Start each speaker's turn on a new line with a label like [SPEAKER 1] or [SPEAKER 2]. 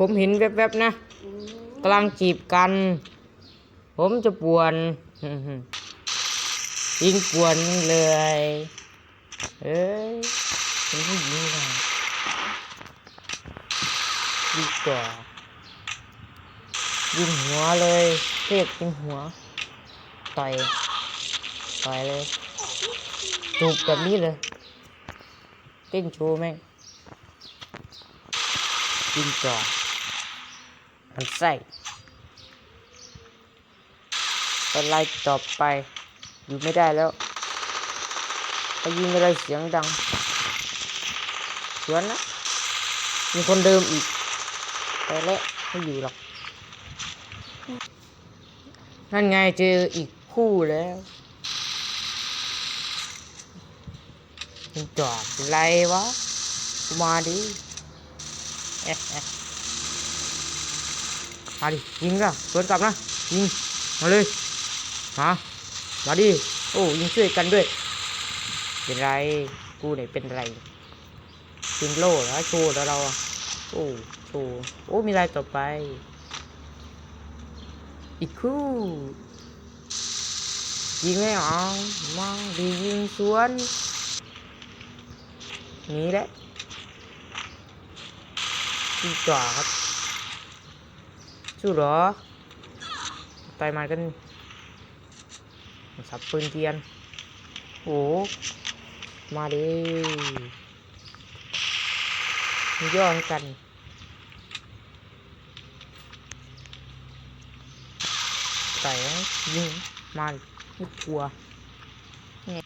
[SPEAKER 1] ผมเห็นแวบๆนะกำลังจีบกัน ผมจะป่วนยิงป่วนเลยเอ้ยเป็นผู้หญิงเลยดีกว่ายิงหัวเลยเทพยิงหัว ต่อย ต่อยเลยจูบแบบนี้เลย เต้นโชว์แม่งยิงก่อน มันใส่อะไรต่อไป อยู่ไม่ได้แล้วไปยิงอะไรเสียงดังสวนนะมีคนเดิมอีกไปแล้วไม่อยู่หรอก นั่นไงเจออีกคู่แล้วจอดไรวะ มาดิ มาดิยิงละสวนกลับนะยิงมาเลยมามาดิโอ้ยิงช่วยกันด้วย เป็นไรกูเนี่ยเป็นไรยิงโล่แล้วโชว์แล้วเราอโอ้โชว์โอ้มีอะไรต่อไป อีกคู่ยิงไม่เอามาดียิงสวนนี่แหละจ่อครับ สู้เหรอตายมากันสับปืนเทียน โอ้มาดิย่อกันใส่ยิงมาดิกลัวไง